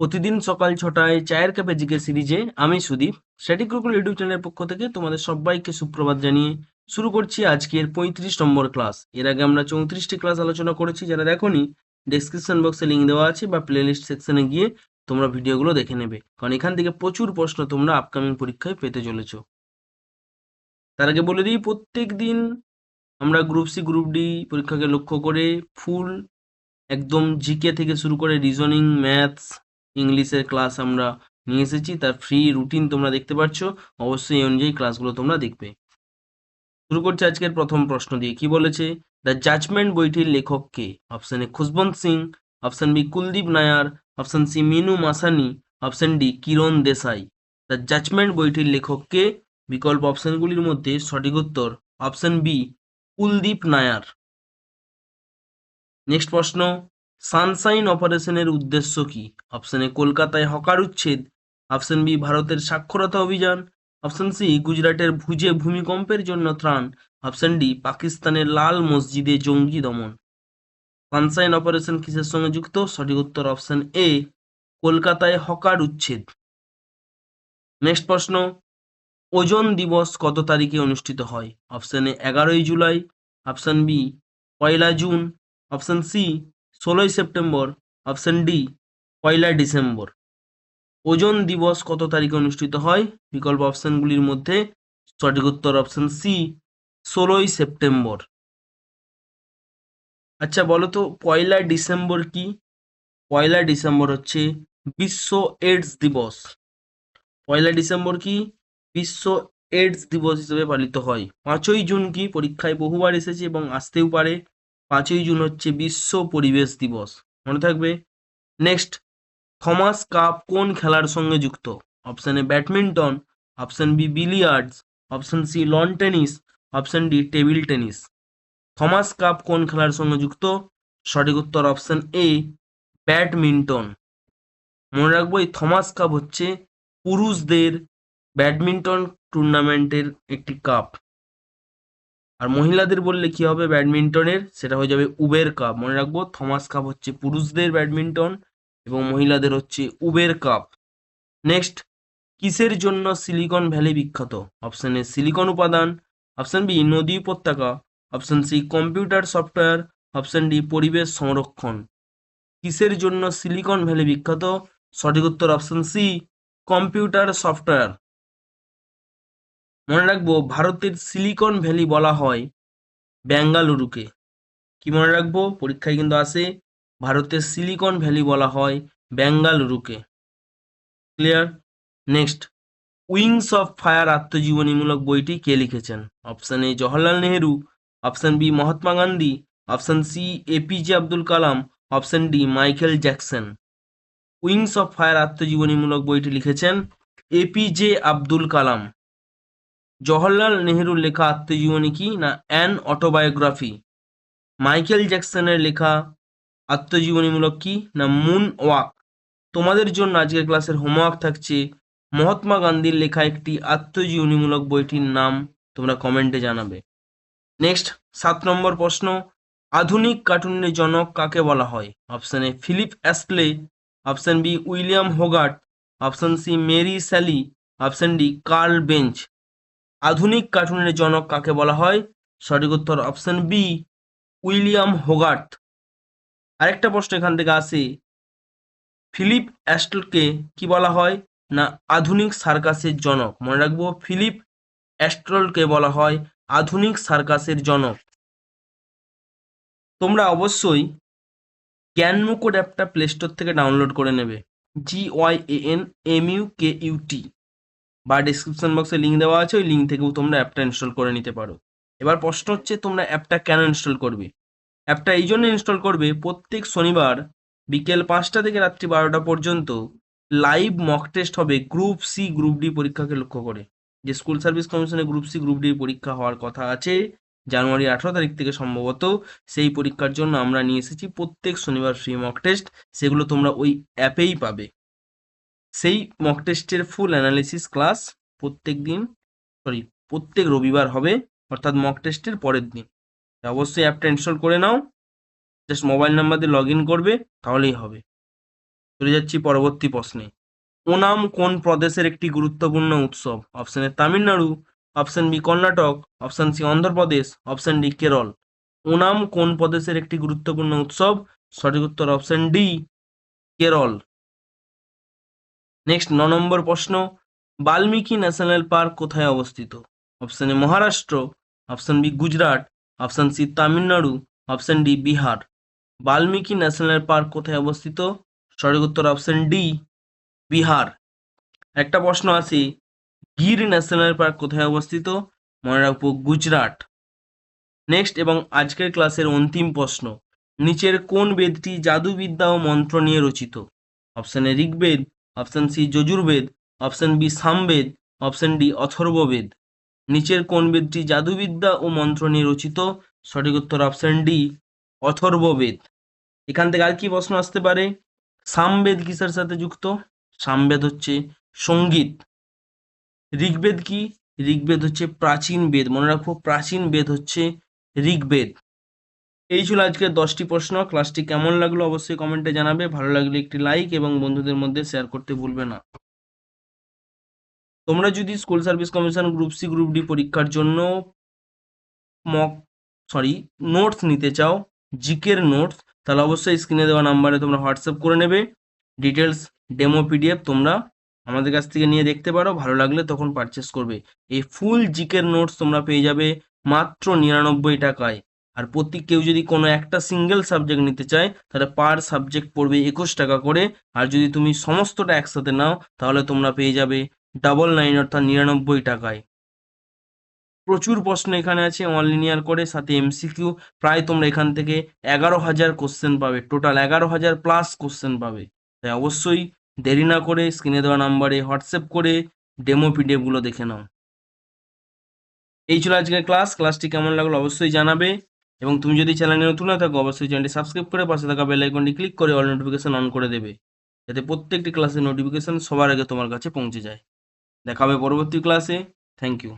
প্রতিদিন সকাল ছটায় চায়ের কাপে জিকে সিরিজে আমি সুদীপ স্ট্যাটিক গুরুকুল ইউটিউব চ্যানেলের পক্ষ থেকে তোমাদের সবাইকে সুপ্রভাত জানিয়ে শুরু করছি আজকের পঁয়ত্রিশ নম্বর ক্লাস এর আগে আমরা চৌত্রিশটি ক্লাস আলোচনা করেছি, যারা দেখোনি ডেসক্রিপশন বক্সে লিঙ্ক দেওয়া আছে বা প্লেলিস্ট সেকশনে গিয়ে তোমরা ভিডিওগুলো দেখে নেবে। কারণ এখান থেকে প্রচুর প্রশ্ন তোমরা আপকামিং পরীক্ষায় পেতে চলেছ। তার আগে বলে দিই, প্রত্যেক দিন আমরা গ্রুপ সি গ্রুপ ডি পরীক্ষাকে লক্ষ্য করে ফুল, একদম জিকে থেকে শুরু করে রিজনিং ম্যাথস ইংলিশের ক্লাস আমরা নিয়ে এসেছি, তার ফ্রি রুটিন তোমরা দেখতে পাচ্ছ অবশ্যই এই অনুযায়ী ক্লাসগুলো তোমরা দেখবে। শুরু করছে আজকের প্রথম প্রশ্ন দিয়ে। কি বলেছে? দ্য জাজমেন্ট বইটির লেখক কে? Option A Khushwant Singh. Option B Kuldip Nayar. Option C Minoo Masani. Option D Kiran Desai. The judgement বইটির লেখক কে? বিকল্প অপশনগুলির মধ্যে সঠিক উত্তর option B Kuldip Nayar. Next প্রশ্ন। সানশাইন অপারেশনের উদ্দেশ্য কি? অপশন এ কলকাতায় হকার উচ্ছেদ। অপশন বি ভারতের সাক্ষরতা অভিযান। অপশন সি গুজরাটের ভুজে ভূমিকম্পের জন্য ত্রাণ। অপশন ডি পাকিস্তানের লাল মসজিদে জঙ্গি দমন। সানসাইন অপারেশন কিসের সঙ্গে যুক্ত? সঠিক উত্তর অপশন এ কলকাতায় হকার উচ্ছেদ। নেক্সট প্রশ্ন, ওজন দিবস কত তারিখে অনুষ্ঠিত হয়? অপশন এ এগারোই জুলাই। অপশন বি পয়লা জুন। অপশন সি ষোলোই সেপ্টেম্বর, অপশন ডি, পয়লা ডিসেম্বর। ওজন দিবস কত তারিখে অনুষ্ঠিত হয়? বিকল্প অপশনগুলির মধ্যে সঠিক উত্তর অপশন সি, ষোলোই সেপ্টেম্বর। আচ্ছা বলো তো, পয়লা ডিসেম্বর কি? পয়লা ডিসেম্বর হচ্ছে বিশ্ব এইডস দিবস। পয়লা ডিসেম্বর কি? বিশ্ব এইডস দিবস হিসেবে পালিত হয়। পাঁচই জুন কি? পরীক্ষায় বহুবার এসেছে এবং আসতেও পারে। পাঁচই জুন হচ্ছে বিশ্ব পরিবেশ দিবস। মনে থাকবে? নেক্সট থমাস কাপ কোন খেলার সঙ্গে যুক্ত? Option A badminton option B billiards option C lawn tennis option D table tennis Thomas Cup কোন খেলার সঙ্গে যুক্ত? সঠিক উত্তর অপশন এ ব্যাডমিন্টন মনে রাখব, এই থমাস কাপ হচ্ছে পুরুষদের ব্যাডমিন্টন টুর্নামেন্টের একটি কাপ আর মহিলাদের বললে কি হবে ব্যাডমিন্টনের? সেটা হয়ে যাবে উবের কাপ। মনে রাখব থমাস কাপ হচ্ছে পুরুষদের ব্যাডমিন্টন এবং মহিলাদের হচ্ছে উবের কাপ। নেক্সট কিসের জন্য সিলিকন ভ্যালি বিখ্যাত? অপশন এ সিলিকন উপাদান। অপশন বি নদী উপত্যকা। Option C computer software option D পরিবেশ সংরক্ষণ। কিসের জন্য সিলিকন ভ্যালি বিখ্যাত? সঠিক উত্তর অপশন সি কম্পিউটার সফটওয়্যার মনে রাখব ভারতের সিলিকন ভ্যালি বলা হয় বেঙ্গালুরুকে কি মনে রাখব? পরীক্ষায় কিন্তু আসে ভারতের সিলিকন ভ্যালি বলা হয় বেঙ্গালুরুকে clear next Wings of Fire আত্মজীবনীমূলক বইটি কে লিখেছেন? Option A Jawaharlal Nehru option B Mahatma Gandhi option C APJ Abdul Kalam option D Michael Jackson Wings of Fire আত্মজীবনীমূলক বইটি লিখেছেন এপিজে আব্দুল কালাম জওহরলাল নেহেরুর লেখা আত্মজীবনী কি না অ্যান অটোবায়োগ্রাফি? মাইকেল জ্যাকসনের লেখা আত্মজীবনীমূলক কি না মুন ওয়াক? তোমাদের জন্য আজকের ক্লাসের হোমওয়ার্ক থাকছে মহাত্মা গান্ধীর লেখা একটি আত্মজীবনীমূলক বইটির নাম তোমরা কমেন্টে জানাবে। নেক্সট, সাত নম্বর প্রশ্ন, আধুনিক কার্টুনের জনক কাকে বলা হয়? Option A, Philip Astley option B, William Hogarth, option C, Mary Sally, option D, Karl Benz. আধুনিক কার্টুনের জনক কাকে বলা হয়? সঠিক উত্তর অপশন বি, উইলিয়াম হোগার্ট। আরেকটা প্রশ্ন এখান থেকে আসে, ফিলিপ অ্যাস্টলকে কি বলা হয় না আধুনিক সার্কাসের জনক? মনে রাখব, ফিলিপ অ্যাস্ট্রলকে বলা হয় আধুনিক সার্কাসের জনক। তোমরা অবশ্যই জ্ঞান মুকুট অ্যাপটা প্লে স্টোর থেকে ডাউনলোড করে নেবে। G Y A N M U K U T. বা ডিসক্রিপশন বক্সে লিঙ্ক দেওয়া আছে, ওই লিঙ্ক থেকেও তোমরা অ্যাপটা ইনস্টল করে নিতে পারো। এবার প্রশ্ন হচ্ছে, তোমরা অ্যাপটা কেন ইনস্টল করবে? অ্যাপটা এই জন্য ইনস্টল করবে, প্রত্যেক শনিবার বিকেল পাঁচটা থেকে রাত্রি বারোটা পর্যন্ত লাইভ মক টেস্ট হবে গ্রুপ সি গ্রুপ ডি পরীক্ষাকে লক্ষ্য করে। যে স্কুল সার্ভিস কমিশনে গ্রুপ সি গ্রুপ ডি পরীক্ষা হওয়ার কথা আছে, জানুয়ারি আঠারো তারিখ থেকে সম্ভবত সেই পরীক্ষার জন্য আমরা নিয়ে এসেছি প্রত্যেক শনিবার ফ্রি মক টেস্ট সেগুলো তোমরা ওই অ্যাপেই পাবে। সেই মক টেস্টের ফুল অ্যানালিসিস ক্লাস প্রত্যেক দিন সরি প্রত্যেক রবিবার হবে, অর্থাৎ মক টেস্টের পরের দিন। অবশ্যই অ্যাপটা ইনস্টল করে নাও জাস্ট মোবাইল নাম্বার দিয়ে লগ করবে, তাহলেই হবে। চলে যাচ্ছি পরবর্তী প্রশ্নে। ওনাম কোন প্রদেশের একটি গুরুত্বপূর্ণ উৎসব? Option A Tamil Nadu option B Karnataka option C Andhra Pradesh option D Kerala. Onam কোন প্রদেশের একটি গুরুত্বপূর্ণ উৎসব? সঠিক উত্তর অপশন ডি, কেরল। নেক্সট ন নম্বর প্রশ্ন, বাল্মীকি ন্যাশনাল পার্ক কোথায় অবস্থিত? Option A Maharashtra. Option B Gujarat. Option C Tamil Nadu. Option D Bihar. Valmiki national park কোথায় অবস্থিত? সঠিক উত্তর অপশন ডি বিহার। একটা প্রশ্ন আছে, গির ন্যাশনাল পার্ক কোথায় অবস্থিত? মনে রাখব গুজরাট। নেক্সট এবং আজকের ক্লাসের অন্তিম প্রশ্ন, নিচের কোন বেদটি জাদুবিদ্যা ও মন্ত্র নিয়ে রচিত? Option A Rigveda. Option C Yajurveda, option B Samaveda, option D Atharvaveda. নিচের কোন বেদটি জাদুবিদ্যা ও মন্ত্র নিয়ে রচিত? সঠিক উত্তর অপশন ডি, অথর্ববেদ। এখান থেকে আর কি প্রশ্ন আসতে পারে? সামবেদ কিসের সাথে যুক্ত? সামবেদ হচ্ছে সংগীত। ঋগ্বেদ কি? ঋগ্বেদ হচ্ছে প্রাচীন বেদ। মনে রাখো, প্রাচীন বেদ হচ্ছে ঋগ্বেদ। এই ছিল আজকের দশটি প্রশ্ন। ক্লাসটি কেমন লাগল অবশ্যই কমেন্টে জানাবে। ভালো লাগলে একটি লাইক এবং বন্ধুদের মধ্যে শেয়ার করতে ভুলবে না। তোমরা যদি school service commission group C, group D পরীক্ষার জন্য মক, সরি, নোটস নিতে চাও, জিকের নোটস, তাহলে অবশ্যই স্ক্রিনে দেওয়া নাম্বারে তোমরা হোয়াটসঅ্যাপ করে নেবে। ডিটেলস ডেমো, পিডিএফ তোমরা আমাদের কাছ থেকে নিয়ে দেখতে পারো। ভালো লাগলে তখন পারচেস করবে। এই ফুল জিকের নোটস তোমরা পেয়ে যাবে মাত্র নিরানব্বই টাকায়। আর প্রতি কেউ যদি কোনো একটা সিঙ্গেল সাবজেক্ট নিতে চায়, তাহলে পার সাবজেক্ট পড়বে একুশ টাকা করে। আর যদি তুমি সমস্তটা একসাথে নাও, তাহলে তোমরা পেয়ে যাবে ডাবল নাইন অর্থাৎ নিরানব্বই টাকায়। প্রচুর প্রশ্ন এখানে আছে অন লিনিয়ার করে, সাথে এমসিকিউ প্রায় তোমরা এখান থেকে এগারো হাজার কোশ্চেন পাবে। টোটাল এগারো হাজার প্লাস কোশ্চেন পাবে। তাই অবশ্যই দেরি না করে স্ক্রিনে দেওয়া নাম্বারে হোয়াটসঅ্যাপ করে ডেমো পিডিএফগুলো দেখে নাও। এই ছিল আজকের ক্লাস ক্লাসটি কেমন লাগল অবশ্যই জানাবে। এবং তুমি যদি চ্যানেলে নতুন না থাকো, অবশ্যই চ্যানেলটি সাবস্ক্রাইব করে পাশে থাকা বেল আইকনটি ক্লিক করে অল নোটিফিকেশন অন করে দেবে, যাতে প্রত্যেকটি ক্লাসের নোটিফিকেশন সবার আগে তোমার কাছে পৌঁছে যায়। দেখাবে পরবর্তী ক্লাসে থ্যাংক ইউ